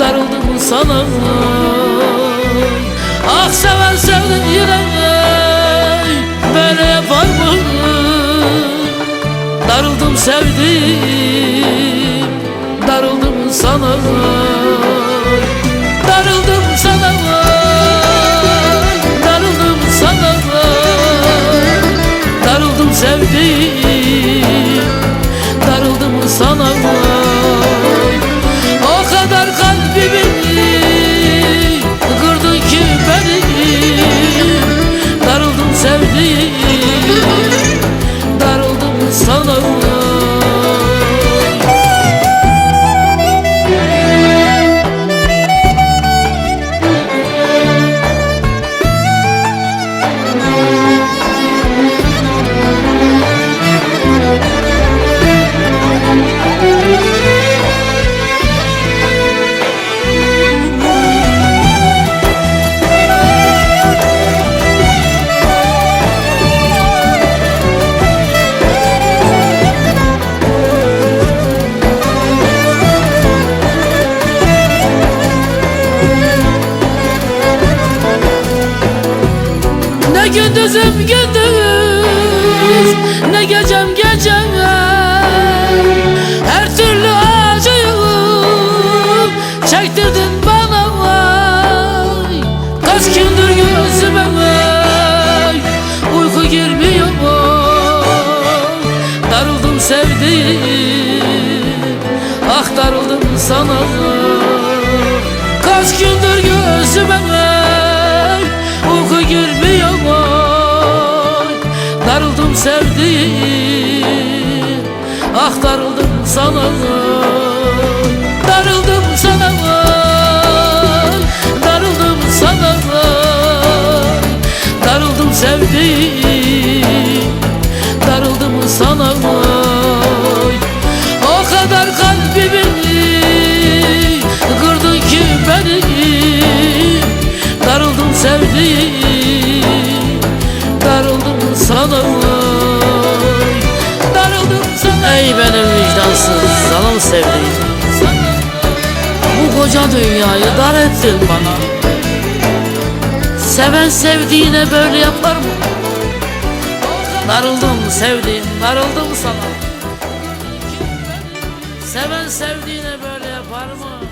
Darıldım sana. Ah seven sevdin yine. Böyle yapar mı? Darıldım sevdim Darıldım sana. Gündüzüm gündüz. Ne gecem gece Her türlü acıyı Çektirdin bana vay. Kaç gündür gözüme vay. Uyku girmiyor Darıldım sevdiğim. Ah darıldım sana Kaç gündür gözüme vay. Uyku girmiyor Darıldım sevdiğim Ah darıldım sana. Darıldım sana. Darıldım sana. Darıldım sevdiğim Darıldım sana. O kadar kalbimi Kırdın ki beni. Darıldım sevdiğim sevdiğim Bu koca dünyayı dar ettin bana Seven sevdiğine böyle yapar mı? Darıldım sevdiğim, darıldım sana Seven sevdiğine böyle yapar mı?